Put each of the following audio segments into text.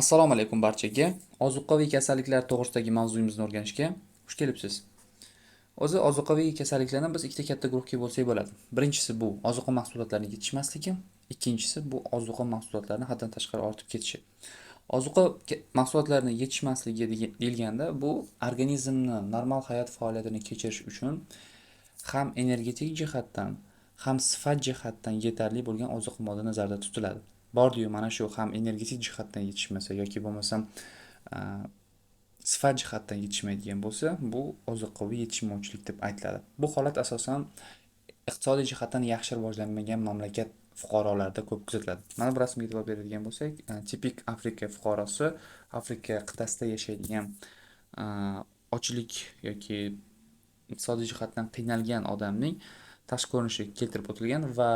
Assalomu alaykum barchaga. Ozuqaviy kasalliklar to'g'risidagi mavzuyimizni o'rganishga xush kelibsiz. O'zi ozuqaviy kasalliklarni biz ikkita katta guruhga bo'lsak bo'ladi. Birinchisi bu ozuqa mahsulotlarining yetishmasligi, ikkinchisi bu ozuqa mahsulotlarini haddan tashqari ortib ketishi. Ozuqa mahsulotlarining yetishmasligi deyilganda bu organizmni normal hayot faoliyatini kechirish uchun ham energetik jihatdan, ham sifat jihatdan yetarli bo'lgan ozuqa modda nazarda tutiladi. Bordiyu mana shu ham energetik jihatdan yetishmasa yoki bo'lmasam sifat jihatdan yetishmaydigan bo'lsa, bu ozuqaviy yetishmovchilik deb aytiladi. Bu holat asosan iqtisodiy jihatdan yaxshi rivojlanmagan mamlakat fuqarolarida ko'p kuzatiladi. Mana bu rasmga e'tibor beradigan bo'lsak, tipik Afrika fuqarosi, Afrika qit'asida yashaydigan ochlik yoki iqtisodiy jihatdan qiynalgan odamning tashqi ko'rinishi keltirib o'tilgan va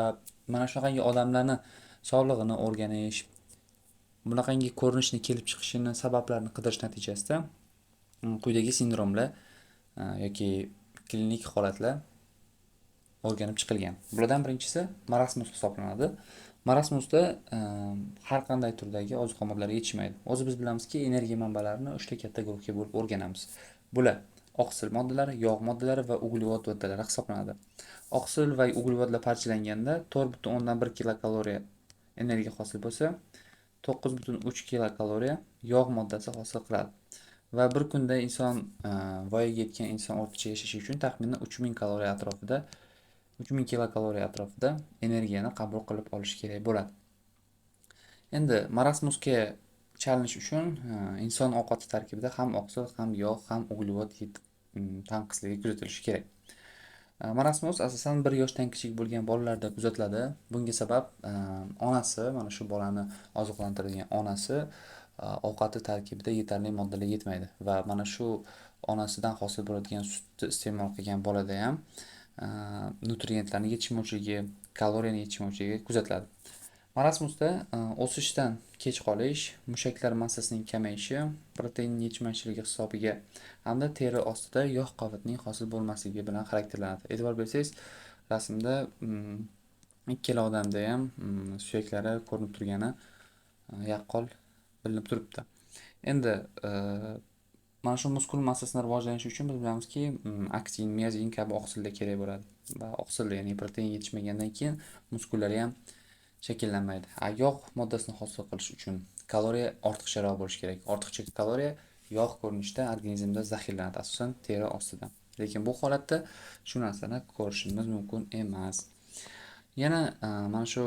mana shunaqangi odamlarni sog'lig'ini o'rganish, bunaqangi ko'rinishni kelib chiqishini sabablarini qidirish natijasida mm, quyidagi sindromlar uh, yoki klinik holatlar o'rganib chiqilgan. Bulardan birinchisi marasmus hisoblanadi. Marasmusda uh, har qanday turdagi oziq moddalari yetishmaydi. O'zi biz bilamizki, energiya manbalarini uchta katta guruhga bo'lib o'rganamiz. Bular oqsil moddalari, yog' moddalari va uglevod moddalari hisoblanadi. Oqsil va uglevodlar parchalanganda 4.1 kilokaloriya energiya hosil bo'lsa, 9.3 kilokaloriya yog' moddasi hosil qiladi. Va bir kunda inson e, voyaga yetgan inson o'rtacha yashashi uchun taxminan 3000 kaloriya atrofida 3000 kilokaloriya atrofida energiyani qabul qilib olish kerak bo'ladi. Endi marasmusga chalinish uchun e, inson ovqati tarkibida ham oqsil, ham yog', ham uglevod tanqisligi kuzatilishi kerak. Э, Marasmus asosan bir yoshdan kichik bo'lgan bolalarda kuzatiladi. Bunga sabab e, onasi, mana shu bolani oziqlantiradigan onasi e, ovqati tarkibida yetarli moddalar yetmaydi va mana shu onasidan hosil bo'ladigan sutni iste'mol qilgan bolada ham e, nutrientlarni yetishmovchiligi, kaloriyani yetishmovchiligi kuzatiladi. Marasmusda e, o'sishdan kech qolish, mushaklar massasining kamayishi, protein yetishmovchiligi hisobiga hamda teri ostida yog' qavatining hosil bo'lmasligi bilan xarakterlanadi. E'tibor bersangiz, rasmda mm, ikkala odamda ham mm, suyaklari ko'rinib turgani e, yaqqol bilinib turibdi. Endi e, mana shu muskul massasini rivojlanishi uchun biz bilamizki, mm, aktin, miozin kabi oqsillar kerak bo'ladi va oqsil ya'ni protein yetishmagandan keyin muskullar ham shakllanmaydi. A, yog' moddasini hosil qilish uchun kaloriya ortiqcharoq bo'lishi kerak. Ortiqcha kaloriya yog' ko'rinishida organizmda zaxirlanadi asosan teri ostida. Lekin bu holatda shu narsani ko'rishimiz mumkin emas. Yana e, mana shu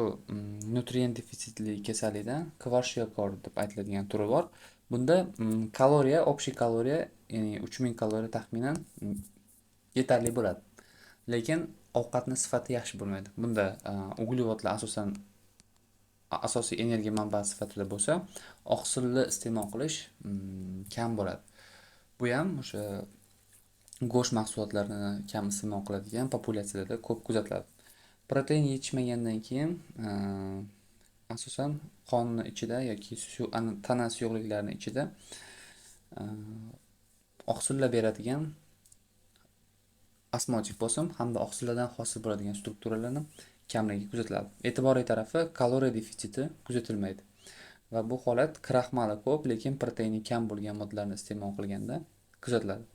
nutrient defitsitli kasallikda kvarshiyakor deb aytiladigan turi bor. Bunda kaloriya, общий kaloriya, ya'ni 3000 kaloriya taxminan yetarli bo'ladi. Lekin ovqatni sifati yaxshi bo'lmaydi. Bunda e, uglevodlar asosan asosiy energiya manbai sifatida bo'lsa, oqsilni iste'mol qilish mm, kam bo'ladi. Bu ham o'sha go'sht mahsulotlarini kam iste'mol qiladigan populyatsiyalarda ko'p kuzatiladi. Protein yetishmagandan keyin e, asosan qonni ichida yoki shu tana suyuqliklarini ichida e, oqsillar beradigan osmotik bosim hamda oqsillardan hosil bo'ladigan strukturalarni kamligi kuzatiladi. E'tiborli tarafi kaloriya defitsiti kuzatilmaydi. Va bu holat kraxmali ko'p, lekin proteini kam bo'lgan moddalarni iste'mol qilganda kuzatiladi.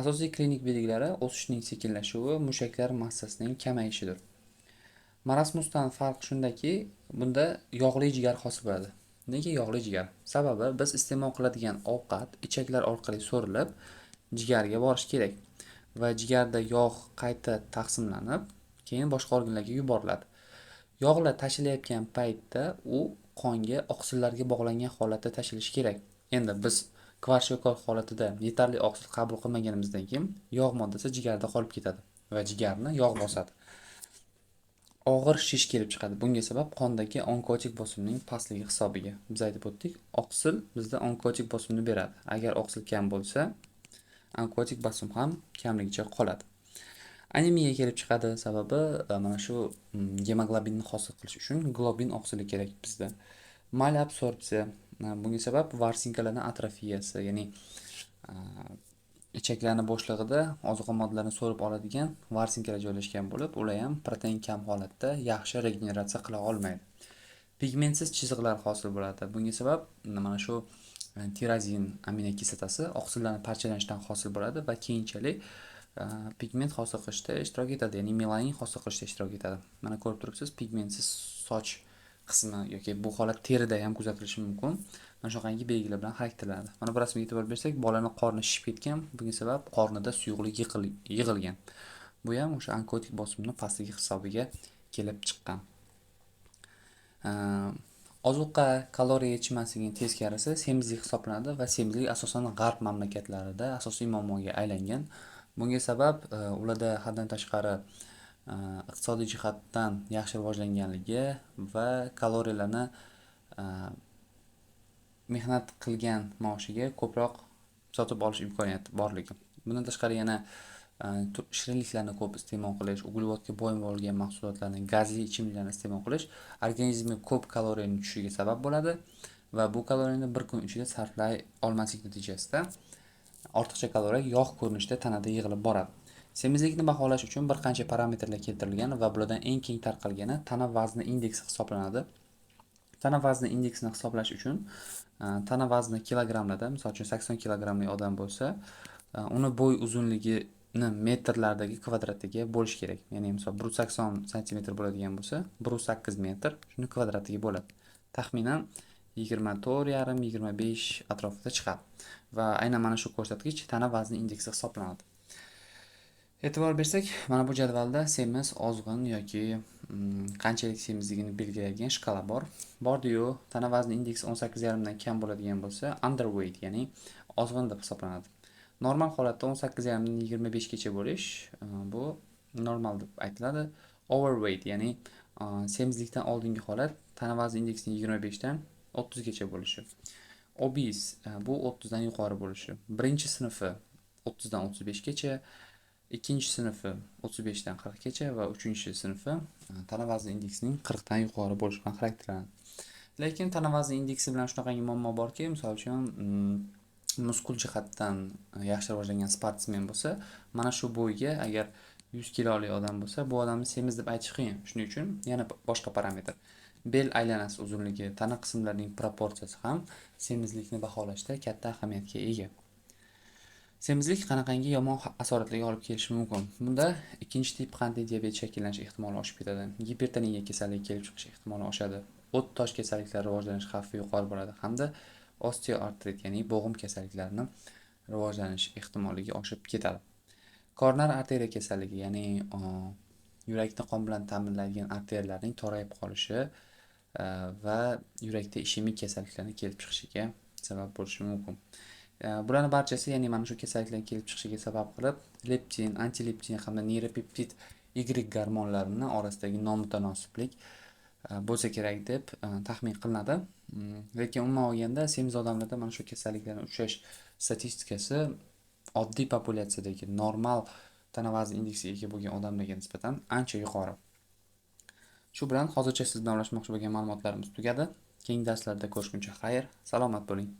Asosiy klinik belgilari o'sishning sekinlashuvi, mushaklar massasining kamayishidir. Marasmusdan farq shundaki, bunda yog'li jigar hosil bo'ladi. Nega yog'li jigar? Sababi biz iste'mol qiladigan ovqat ichaklar orqali so'rilib jigarga borishi kerak va jigarda yog' qayta taqsimlanib, keyin boshqa organlarga yuboriladi. Yog'lar tashilayotgan paytda u qonga oqsillarga bog'langan holatda tashilishi kerak. Endi biz kvarshiyakor holatida yetarli oqsil qabul qilmaganimizdan keyin yog' moddasi jigarda qolib ketadi va jigarni yog' bosadi. Og'ir shish kelib chiqadi. Bunga sabab qondagi onkotik bosimning pastligi hisobiga. Biz aytib o'tdik, oqsil bizda onkotik bosimni beradi. Agar oqsil kam bo'lsa, onkotik bosim ham kamligicha qoladi. Anemiya kelib chiqadi. Sababi e, mana shu mm, gemoglobinni hosil qilish uchun globin oqsili kerak bizda. Malabsorpsiya a, e, bunga sabab varsinkalarning atrofiyasi, ya'ni e, ichaklarni bo'shlig'ida oziq moddalarini so'rib oladigan varsinkalar joylashgan bo'lib, ular ham protein kam holatda yaxshi regeneratsiya qila olmaydi. pigmentsiz chiziqlar hosil bo'ladi. Bunga sabab mm, mana shu tirazin aminokislotasi oqsillarni parchalanishidan hosil bo'ladi va keyinchalik pigment hosil qilishda ishtirok etadi, ya'ni melanin hosil qilishda ishtirok etadi. Mana ko'rib turibsiz, pigmentsiz soch qismi yoki bu holat terida ham kuzatilishi mumkin. Mana shunaqangi belgilar bilan xarakterlanadi. Mana bu rasmga e'tibor bersak, bolani qorni shishib ketgan, bunga sabab qornida suyuqlik yig'ilgan. Bu ham o'sha onkotik bosimni pastligi hisobiga kelib chiqqan. Э, ozuqa kaloriya yetishmasligining teskarisi semizlik hisoblanadi va semizlik asosan g'arb mamlakatlarida asosiy muammoga aylangan bunga sabab e, ularda haddan tashqari e, iqtisodiy jihatdan yaxshi rivojlanganligi va kaloriyalarni e, mehnat qilgan maoshiga ko'proq sotib olish imkoniyati borligi. Bundan tashqari yana shirinliklarni ko'p iste'mol qilish uglevodga boy bo'lgan mahsulotlarni gazli ichimliklarni iste'mol qilish organizmga ko'p kaloriyani tushishiga sabab bo'ladi va bu kaloriyani bir kun ichida sarflay olmaslik natijasida ortiqcha kaloriya yog' ko'rinishida tanada yig'ilib boradi. Semizlikni baholash uchun bir qancha parametrlar keltirilgan va bulardan eng keng tarqalgani tana vazni indeksi hisoblanadi. Tana vazni indeksini hisoblash uchun e, tana vazni kilogrammlarda misol uchun sakson kilogrammli odam bo'lsa e, uni bo'y uzunligi metrlardagi kvadratiga bo'lish kerak. Ya'ni misol bir yuz sakson santimetr bo'ladigan bo'lsa bir yuz sakkiz metr shuni kvadratiga bo'ladi. Taxminan yigirma to'rt yarim yigirma besh atrofida chiqadi. Va aynan mana shu ko'rsatkich tana vazni indeksi hisoblanadi. E'tibor bersak mana bu jadvalda semiz ozg'in yoki mm, qanchalik semizligini belgilaydigan shkala bor. Bordiyu tana vazni indeksi o'n sakkiz yarimdan kam bo'ladigan bo'lsa underweight ya'ni ozg'in deb hisoblanadi. Normal holatda o'n sakkiz yarimdan yigirma beshgacha bo'lish e, bu normal deb aytiladi. Overweight ya'ni e, semizlikdan oldingi holat tana vazni indeksi yigirma beshdan o'ttizgacha bo'lishi. Obis e, bu o'ttizdan yuqori bo'lishi. Birinchi sinfi o'ttizdan o'ttiz beshgacha ikkinchi sinfi o'ttiz beshdan qirqgacha va uchinchi sinfi e, tana vazni indeksining qirqdan yuqori bo'lishi bilan xarakterlanadi. Lekin tana vazni indeksi bilan shunaqangi muammo borki misol uchun mm, muskul jihatdan e, yaxshi rivojlangan sportsmen bo'lsa mana shu bo'yga agar yuz kilolik odam bo'lsa bu odamni semiz deb aytish qiyin. Shuning uchun yana boshqa parametr. Bel aylanasi uzunligi tana qismlarining proporsiyasi ham semizlikni baholashda katta ahamiyatga ega. Semizlik qanaqangi yomon asoratlarga olib kelishi mumkin? Bunda ikkinchi tip qandli diabet shakllanish ehtimoli oshib ketadi? Gipertoniya kasalligi kelib chiqish ehtimoli oshadi. O't tosh kasalliklari rivojlanish xavfi yuqori bo'ladi hamda osteoartrit ya'ni bo'g'im kasalliklarini rivojlanish ehtimolligi oshib ketadi. Koronar arteriya kasalligi ya'ni yurakni qon bilan ta'minlaydigan arteriyalarning torayib qolishi Э, va yurakda ishemik kasalliklarni kelib chiqishiga sabab bo'lishi mumkin. Э, bularni barchasi ya'ni mana shu kasalliklar kelib chiqishiga sabab qilib leptin antileptin hamda neyropeptid y gormonlarini orasidagi nomutanosiblik e, bo'lsa kerak deb e, taxmin qilinadi. Mm, lekin umuman olganda semiz odamlarda mana shu kasalliklarni uchrash statistikasi oddiy populyatsiyadagi normal tana vazni indeksiga ega bo'lgan odamlarga nisbatan ancha yuqori. Shu bilan hozircha siz bilan ulashmoqchi bo'lgan ma'lumotlarimiz tugadi. Keyingi darslarda ko'rishguncha xayr salomat bo'ling.